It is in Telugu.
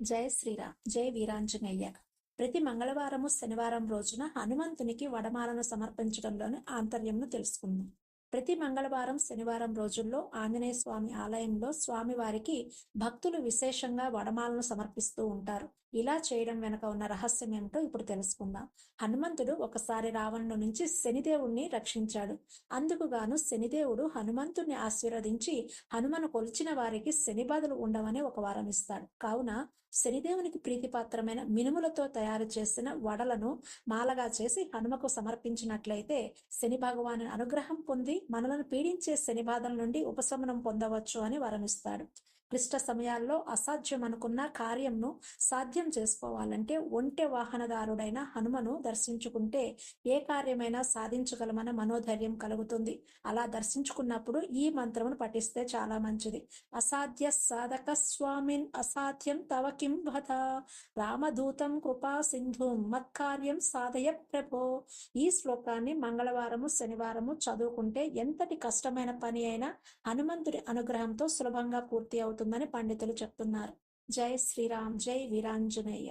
జయ శ్రీరామ్ జై వీరాంజనయ్య ప్రతి మంగళవారము శనివారం రోజున హనుమంతునికి వడమాలను సమర్పించడంలోని ఆంతర్యంను తెలుసుకుందాం. ప్రతి మంగళవారం శనివారం రోజుల్లో ఆంజనేయ స్వామి ఆలయంలో స్వామివారికి భక్తులు విశేషంగా వడమాలను సమర్పిస్తూ ఉంటారు. ఇలా చేయడం వెనక ఉన్న రహస్యం ఏమిటో ఇప్పుడు తెలుసుకుందాం. హనుమంతుడు ఒకసారి రావణుడు నుంచి శనిదేవుణ్ణి రక్షించాడు. అందుకు గాను శనిదేవుడు హనుమంతుణ్ణి ఆశీర్వదించి హనుమను కొలిచిన వారికి శని బాధలు ఉండవని ఒక వారం ఇస్తాడు. కావున శనిదేవునికి ప్రీతిపాత్రమైన మినుములతో తయారు చేసిన వడలను మాలగా చేసి హనుమకు సమర్పించినట్లయితే శని భగవాను అనుగ్రహం పొంది మనలను పీడించే శని నుండి ఉపశమనం పొందవచ్చు అని వరమిస్తాడు. క్లిష్ట సమయాల్లో అసాధ్యం అనుకున్న కార్యంను సాధ్యం చేసుకోవాలంటే ఒంటె వాహనదారుడైన హనుమను దర్శించుకుంటే ఏ కార్యమైనా సాధించగలమన్న మనోధైర్యం కలుగుతుంది. అలా దర్శించుకున్నప్పుడు ఈ మంత్రమును పఠిస్తే చాలా మంచిది. అసాధ్య సాధక స్వామిన్ అసాధ్యం తవ కిం వద రామదూతం కృపా సింధు మత్కార్యం సాధయ ప్రభో. ఈ శ్లోకాన్ని మంగళవారము శనివారము చదువుకుంటే ఎంతటి కష్టమైన పని అయినా హనుమంతుడి అనుగ్రహంతో సులభంగా పూర్తి అవుతుంది. అవుతుందని పండితులు చెప్తున్నారు. జై శ్రీరామ్ జై వీరాంజనేయ.